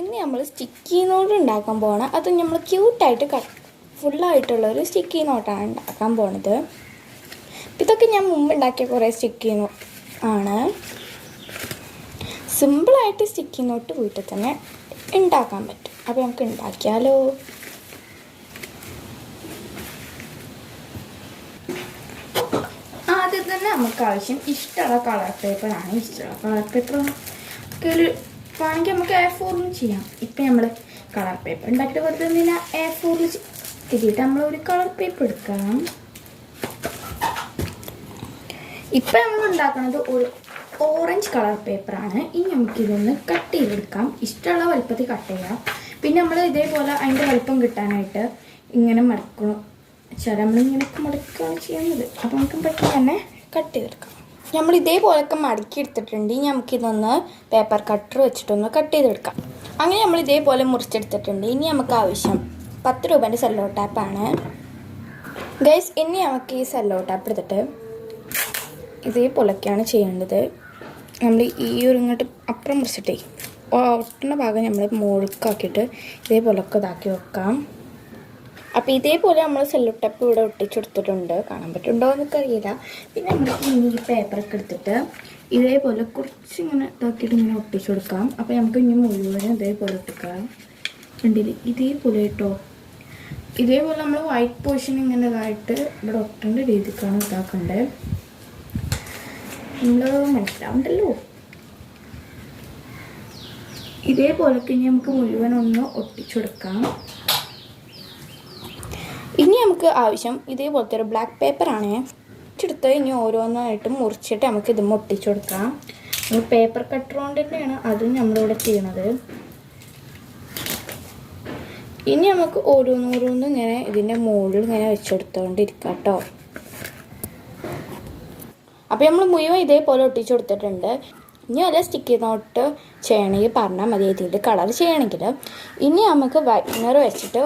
ഇന്ന് നമ്മൾ sticky note ഉണ്ടാക്കാൻ പോകണം അത് നമ്മൾ ക്യൂട്ടായിട്ട് ക ഫുള്ളായിട്ടുള്ളൊരു സ്റ്റിക്കി നോട്ടാണ് ഉണ്ടാക്കാൻ പോണത്. ഇതൊക്കെ ഞാൻ മുമ്പ് ഉണ്ടാക്കിയ കുറേ സ്റ്റിക്കി നോട്ട് ആണ്. സിമ്പിളായിട്ട് സ്റ്റിക്കി നോട്ട് വീട്ടിൽ തന്നെ ഉണ്ടാക്കാൻ പറ്റും. അപ്പോൾ നമുക്ക് ഉണ്ടാക്കിയാലോ? ആദ്യം തന്നെ നമുക്ക് ആവശ്യം ഇഷ്ടമുള്ള കളർ പേപ്പറാണ് ഇഷ്ടമുള്ള കളർ പേപ്പർ ഒരു വേണമെങ്കിൽ നമുക്ക് എ ഫോറിന് ചെയ്യാം. ഇപ്പം നമ്മൾ കളർ പേപ്പർ ഉണ്ടാക്കിയിട്ട് വെറുതെ എന്തിനാ എ ഫോറിൽ തിരിയിട്ട് നമ്മൾ ഒരു കളർ പേപ്പർ എടുക്കാം ഇപ്പം നമ്മൾ ഉണ്ടാക്കുന്നത് ഒരു ഓറഞ്ച് കളർ പേപ്പറാണ് ഇനി നമുക്കിതൊന്ന് കട്ട് ചെയ്തെടുക്കാം. ഇഷ്ടമുള്ള വലുപ്പത്തിൽ കട്ട് ചെയ്യാം. പിന്നെ നമ്മൾ ഇതേപോലെ അതിന്റെ വലുപ്പം കിട്ടാനായിട്ട് ഇങ്ങനെ മടക്കണം ചില നമ്മളിങ്ങനെ മടക്കുകയാണ് ചെയ്യുന്നത്. അപ്പോൾ നമുക്ക് പെട്ടെന്ന് തന്നെ കട്ട് ചെയ്തെടുക്കാം. നമ്മൾ ഇതേപോലൊക്കെ മടക്കി എടുത്തിട്ടുണ്ട് ഇനി നമുക്കിതൊന്ന് പേപ്പർ കട്ടർ വെച്ചിട്ടൊന്ന് കട്ട് ചെയ്തെടുക്കാം. അങ്ങനെ നമ്മൾ ഇതേപോലെ മുറിച്ചെടുത്തിട്ടുണ്ട്. ഇനി നമുക്ക് ആവശ്യം പത്ത് രൂപേന്റെ സെല്ലോ ടാപ്പാണ് ഗൈസ് ഇനി നമുക്ക് ഈ സെല്ലോ ടാപ്പ് എടുത്തിട്ട് ഇതേപോലൊക്കെയാണ് ചെയ്യേണ്ടത്. നമ്മൾ ഈ ഒരു ഇങ്ങോട്ട് അപ്പുറം മുറിച്ചിട്ടേ ഒട്ടുന്ന ഭാഗം നമ്മൾ മുഴുക്കാക്കിയിട്ട് ഇതേപോലൊക്കെ ഇതാക്കി വെക്കാം. അപ്പോൾ ഇതേപോലെ നമ്മൾ സെല്ലോ ടപ്പ് ഇവിടെ ഒട്ടിച്ചെടുത്തിട്ടുണ്ട്. കാണാൻ പറ്റുന്നുണ്ടോ എന്നൊക്കെ അറിയില്ല പിന്നെ നമ്മൾ ഇനി ഈ പേപ്പറൊക്കെ എടുത്തിട്ട് ഇതേപോലെ കുറച്ച് ഇങ്ങനെ ഇതാക്കിയിട്ട് ഇങ്ങനെ ഒട്ടിച്ചു കൊടുക്കാം അപ്പോൾ നമുക്ക് ഇനി മുഴുവനും ഇതേപോലെ ഒട്ടിക്കാം. കണ്ടില്ലേ? ഇതേപോലെ കേട്ടോ. ഇതേപോലെ നമ്മൾ വൈറ്റ് പോർഷൻ ഇങ്ങനെ ഇതായിട്ട് ഇവിടെ ഒട്ടേണ്ട രീതിക്കാണ് ഇതാക്കേണ്ടത് നമ്മൾ മനസ്സിലാവുണ്ടല്ലോ ഇതേപോലെ ഇനി നമുക്ക് മുഴുവൻ ഒന്ന് ഒട്ടിച്ചു കൊടുക്കാം ഇനി നമുക്ക് ആവശ്യം ഇതേപോലത്തെ ഒരു ബ്ലാക്ക് പേപ്പറാണ് ഇടുത്ത് ഇനി ഓരോന്നായിട്ട് മുറിച്ചിട്ട് നമുക്ക് ഇത് മുട്ടിച്ചു കൊടുക്കാം. നമ്മൾ പേപ്പർ കട്ടർ കൊണ്ട് തന്നെയാണ് അതും നമ്മളിവിടെ ചെയ്യണത്. ഇനി നമുക്ക് ഓരോന്നോരോന്ന് ഇങ്ങനെ ഇതിന്റെ മുകളിൽ ഇങ്ങനെ വെച്ചെടുത്തോണ്ടിരിക്കാം കേട്ടോ അപ്പോൾ നമ്മൾ മുഴുവൻ ഇതേപോലെ ഒട്ടിച്ചു കൊടുത്തിട്ടുണ്ട്. ഇനി വല്ല സ്റ്റിക്കി നോട്ട് ചെയ്യണമെങ്കിൽ പറഞ്ഞാൽ മതി ഇതിന്റെ കളർ ചെയ്യണമെങ്കിൽ ഇനി നമുക്ക് വൈറ്റ്നർ വെച്ചിട്ട്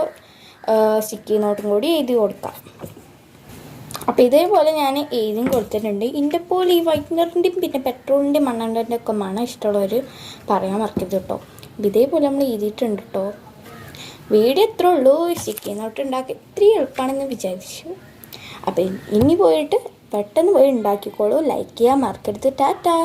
സ്റ്റിക്കി നോട്ടും കൂടി എഴുതി കൊടുക്കാം. അപ്പോൾ ഇതേപോലെ ഞാൻ എഴുതിയും കൊടുത്തിട്ടുണ്ട്. ഇതിന്റെ പോലെ ഈ വൈറ്റ്നറിന്റെയും പിന്നെ പെട്രോളിന്റെയും മണ്ണെണ്ണന്റെ ഒക്കെ മണം ഇഷ്ടമുള്ളവർ പറയാൻ മറക്കരുത് കേട്ടോ. അപ്പം ഇതേപോലെ നമ്മൾ എഴുതിയിട്ടുണ്ട് കേട്ടോ. വീഡിയോ എത്ര ഉള്ളൂ. സ്റ്റിക്കി നോട്ട് ഉണ്ടാക്കി ഇത്രയും എളുപ്പമാണെന്ന് വിചാരിച്ചു. അപ്പം ഇനി പോയിട്ട് പെട്ടെന്ന് പോയി ഉണ്ടാക്കിക്കോളൂ. ലൈക്ക് ചെയ്യാൻ മറക്കരുത്. ടാറ്റാ.